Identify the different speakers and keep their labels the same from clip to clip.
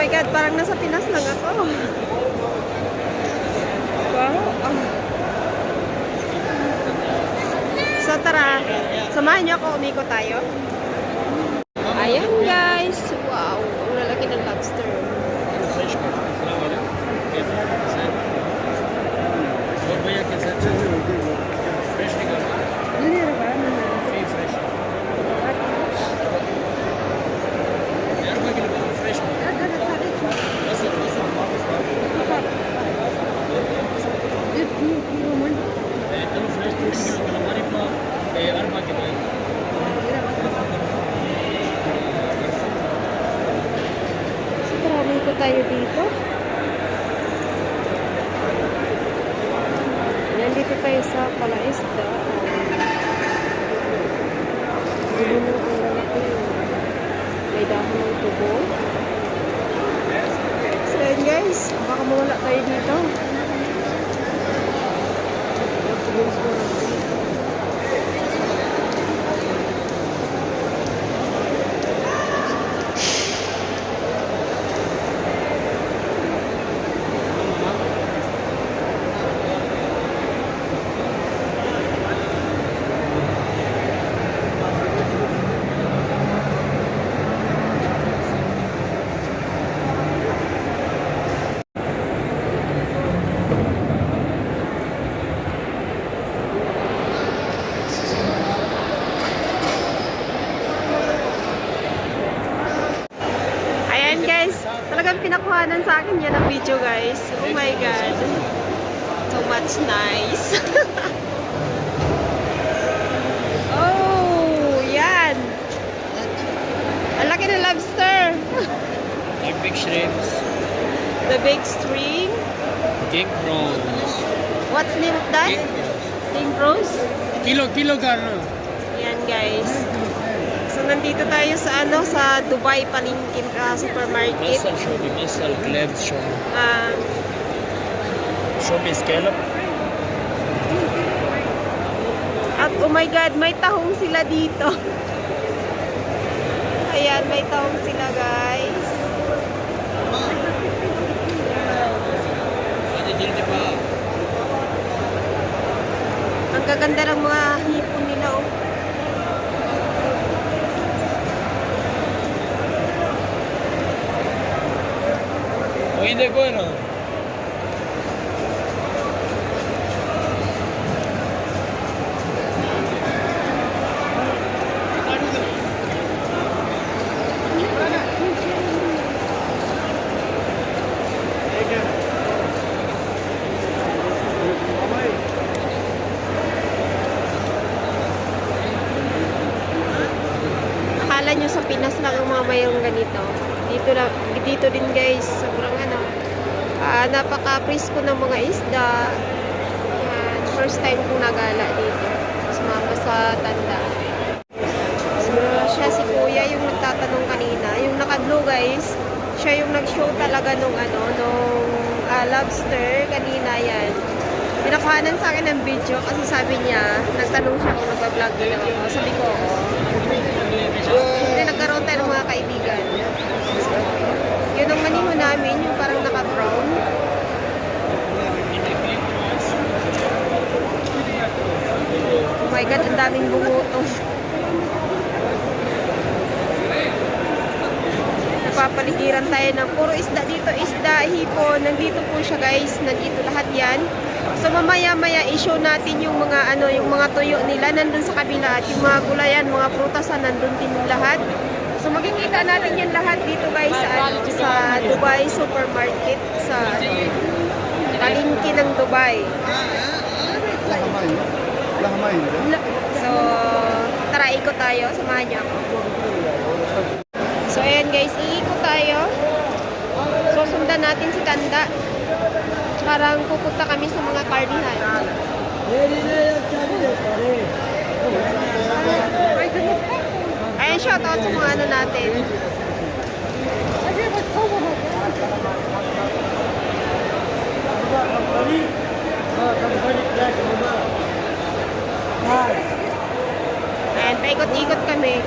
Speaker 1: my God, parang nasa Pinas lang ako. Wow. Ah. So tara, samahan niyo ako, umiko tayo. Ayan guys, wow, ang lalaki ng lobster. Tayo dito. Nandito tayo sa Palaisda. Gulo ang lalaki. May dahon ng tubo. So guys, baka mawala tayo dito. Ayan guys, talagang pinakuhanan sa akin yan ang video guys. Oh my god. So much nice. oh, yan. Ang laki ng lobster.
Speaker 2: like big shrimps
Speaker 1: The big string.
Speaker 2: king prawns
Speaker 1: What's the name of that?
Speaker 2: king prawns kilo kilo ka no
Speaker 1: Yan guys. So nandito tayo sa ano sa Dubai Palengke uh, supermarket.
Speaker 2: muscle show muscle clams show me
Speaker 1: Ah,
Speaker 2: show me scallop
Speaker 1: At oh my God, may tahong sila dito. Ayan, may tahong sila guys.
Speaker 2: Ano
Speaker 1: Ang gaganda ng mga hipon
Speaker 2: hindi ko ano?
Speaker 1: Akala nyo sa Pinas lang ang mga ganito. Dito, na, dito din guys, sobrang ano, ah, napaka-presko ng mga isda. Ayan, first time kong nagala dito. Sumama sa tanda. So, siya si kuya yung nagtatanong kanina. Yung naka-blue guys, siya yung nag-show talaga nung ano, nung ah, lobster kanina yan. Pinakuhanan sa akin ng video kasi sabi niya, nagtanong siya kung nagbablog din ako. Sabi ko, oo. Hindi nagkaroon tayo ng mga kaibigan. Yun ang maniho namin, yung parang naka-brown. Oh my God, ang daming bumutong. Napapaligiran tayo ng puro isda dito, isda, hipon. Nandito po siya guys, nandito lahat yan. So mamaya-maya i-show natin yung mga ano, yung mga tuyo nila nandun sa kabila at yung mga gulayan, mga prutasan nandun din lahat. So makikita natin yan lahat dito guys sa ano, sa Dubai Supermarket sa ano, palengke ng Dubai. So tara ikot tayo, samahan niyo ako. So ayan guys, iikot tayo. So sundan natin si Tanda. Parang pupunta kami sa mga karnihan. Ayan, shout out sa mga ano natin. eh.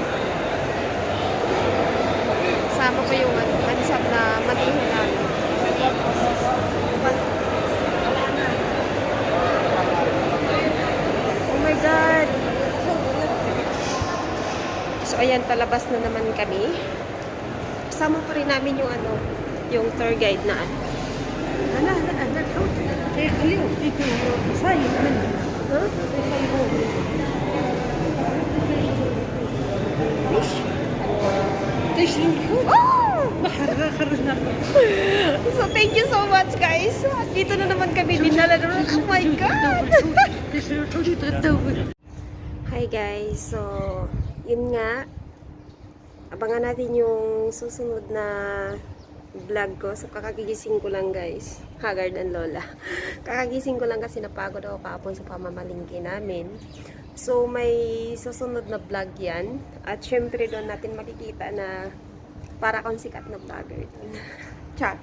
Speaker 1: Sama pa yung mansap na matihin namin. Oh my God! So, ayan, palabas na naman kami. Kasama pa rin namin yung ano, yung tour guide na ano.
Speaker 3: Ano, ano, ano, ano, ano, ano, ano, ano,
Speaker 1: ano,
Speaker 3: ano, ano, ano,
Speaker 1: ano,
Speaker 3: ano, ano, ano,
Speaker 1: so thank you so much guys. Dito na naman kami dinala doon. Oh my God! Hi guys, so yun nga. Abangan natin yung susunod na vlog ko. So, kakagigising ko lang, guys. Haggard and Lola. Kakagising ko lang kasi napagod ako kahapon sa pamamalingki namin. So, may susunod na vlog yan. At syempre doon natin makikita na para kang sikat na vlogger doon. Char.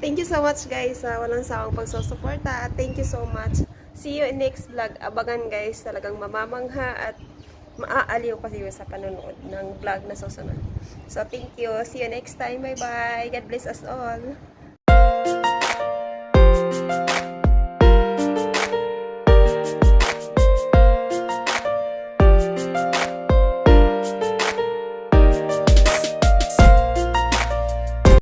Speaker 1: Thank you so much guys sa walang sawang pagsusuporta. At Thank you so much. See you in next vlog. Abangan guys, talagang mamamangha at maaaliw kasi sa panonood ng vlog na susunod. So thank you. See you next time. Bye bye. God bless us all.